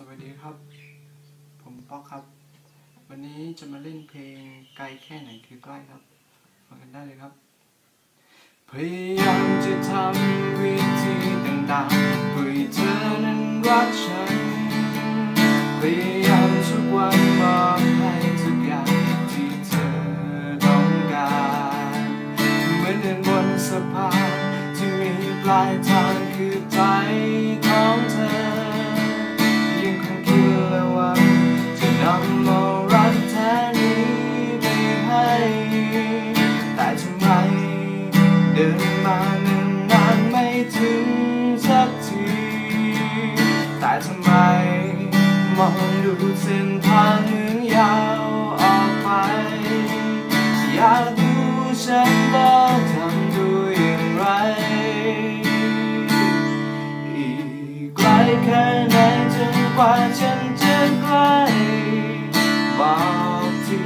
สวัสดีครับ ผมป๊อกครับ วันนี้จะมาเล่นเพลงไกลแค่ไหนคือใกล้ครับฟังกันได้เลยครับ พยายามจะทำวิธีต่างๆเพื่อเธอนั้นรักฉัน มองดูเส้นทางเมือนยาวออกไป อยากรู้ฉันต้องทำด้วยอย่างไร อีกไกลแค่ไหนจนกว่าฉันจะใกล้บอกที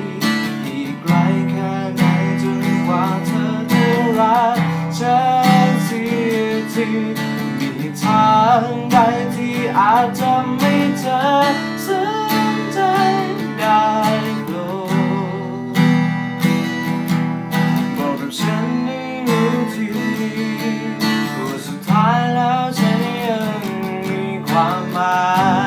อีกไกลแค่ไหนจนกว่าเธอจะรักฉันเสียทีมีทาง ค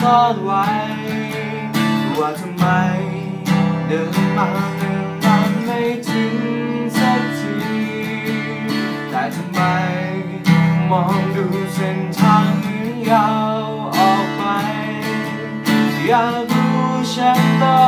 ซ่อนไว้ ว่าทำไมเดินมาเดินมาไม่ถึงสักที แต่ทำไมมองดูเส้นทางเหมือนยาวออกไป อยากรู้ฉันต้อง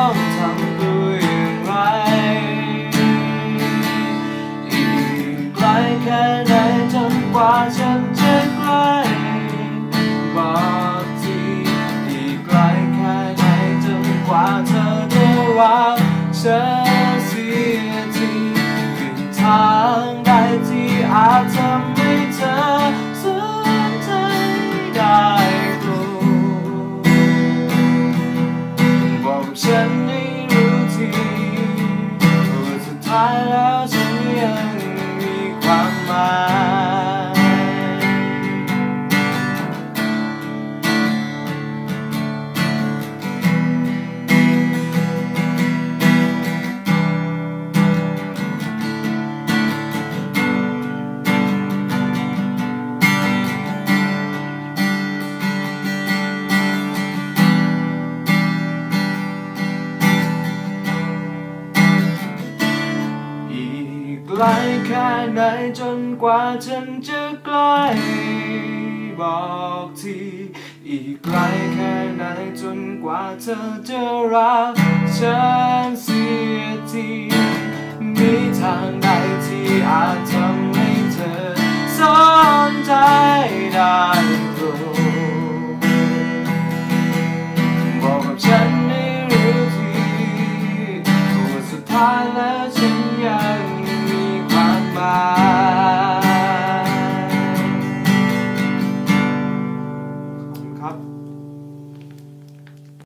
ทางใดที่อาจทำให้เธอสนใจได้โปรดบอกฉันให้รู้ทีว่าสุดท้ายแล้วฉันยังมีความหมาย ไกลแค่ไหนจนกว่าฉันจะใกล้บอกทีอีกไกลแค่ไหนจนกว่าเธอจะรักฉันเสียทีมีทางใดที่อาจทำ